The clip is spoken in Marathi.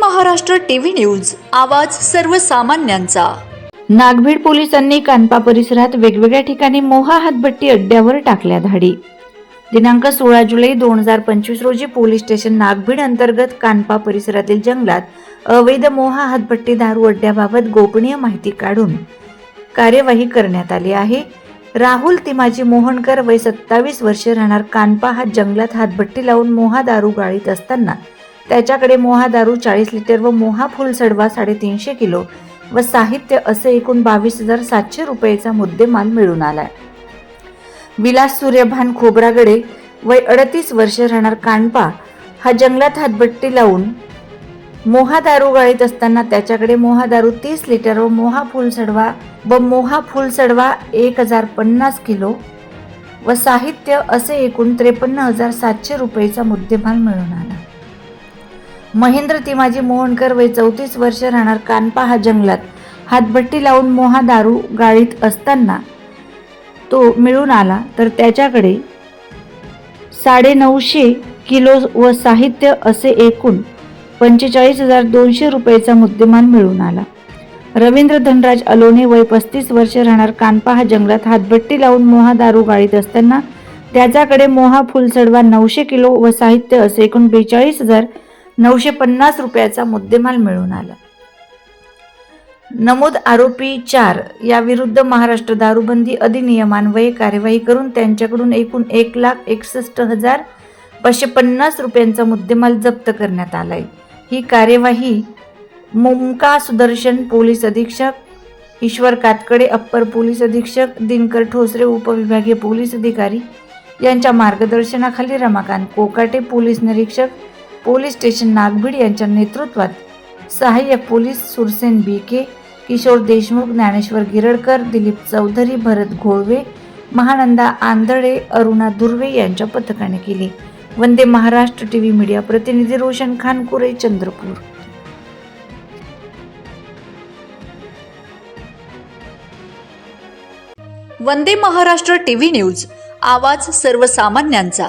महाराष्ट्र टीव्ही न्यूज आवाज सर्वसामान्यांचा. नागभीड पोलिसांनी कानपा परिसरात वेगवेगळ्या ठिकाणी मोहा हातभट्टी अड्ड्यावर टाकल्या धाडी. दिनांक सोळा जुलै दोन हजार पंचवीस रोजी पोलीस स्टेशन नागभीड अंतर्गत कानपा परिसरातील जंगलात अवैध मोहा हातभट्टी दारू अड्ड्याबाबत गोपनीय माहिती काढून कार्यवाही करण्यात आली आहे. राहुल तिमाजी मोहनकर वय सत्तावीस वर्ष राहणार कानपा हा जंगलात हातभट्टी लावून मोहा दारू गाळीत असताना त्याच्याकडे मोहा दारू चाळीस लिटर व मोहा फुल सडवा साडेतीनशे किलो व साहित्य असे एकूण बावीस हजार सातशे रुपयेचा मुद्देमाल मिळून आलाय. विलास सूर्यभान खोब्रागडे वय अडतीस वर्ष राहणार कानपा हा जंगलात हातबट्टी लावून मोहा दारू गाळीत असताना त्याच्याकडे मोहा दारू तीस लिटर व मोहा फुल सडवा व मोहा फुल सडवा एक हजार पन्नास किलो व साहित्य असे एकूण त्रेपन्न हजार सातशे रुपयेचा मुद्देमाल मिळून आला. महेंद्र तिमाजी मोहनकर वय चौतीस वर्ष राहणार कानपा हा जंगलात. हातभट्टी लावून मोहा दारू गाळीत असताना तो मिळून आला. तर त्याच्याकडे साडे नऊशे किलो व साहित्य असे एकूण पंचेचाळीस हजार दोनशे रुपयेचा मुद्देमाल मिळून आला. रवींद्र धनराज अलोने वय पस्तीस वर्ष राहणार कानपा हा जंगलात हातभट्टी लावून मोहा दारू गाळीत असताना त्याच्याकडे मोहा फुलसडवा नऊशे किलो व साहित्य असे एकूण बेचाळीस हजार नऊशे पन्नास रुपयाचा मुद्देमाल मिळून आला. नमूद आरोपी चार याविरुद्ध महाराष्ट्र दारूबंदी अधिनियमान्वये कार्यवाही करून त्यांच्याकडून एकूण एक लाख एकसष्ट हजार पाचशे पन्नास रुपयांचा मुद्देमाल जप्त करण्यात आलाय. ही कार्यवाही मुमका सुदर्शन पोलीस अधीक्षक ईश्वर कातकडे अप्पर पोलीस अधीक्षक दिनकर ठोसरे उपविभागीय पोलीस अधिकारी यांच्या मार्गदर्शनाखाली रमाकांत कोकाटे पोलीस निरीक्षक पोलीस स्टेशन नागभीड यांच्या नेतृत्वात सहाय्यक police Sursen B K Kishor Deshmukh Dnyaneshwar Girdkar Dilip Chaudhari Bharat Gholve Mahananda Andhale Aruna Durve यांच्या पथकाने केली. Vande Maharashtra T V media प्रतिनिधी Roshan Khankure Chandrapur. Vande Maharashtra T V news आवाज सर्वसामान्यांचा.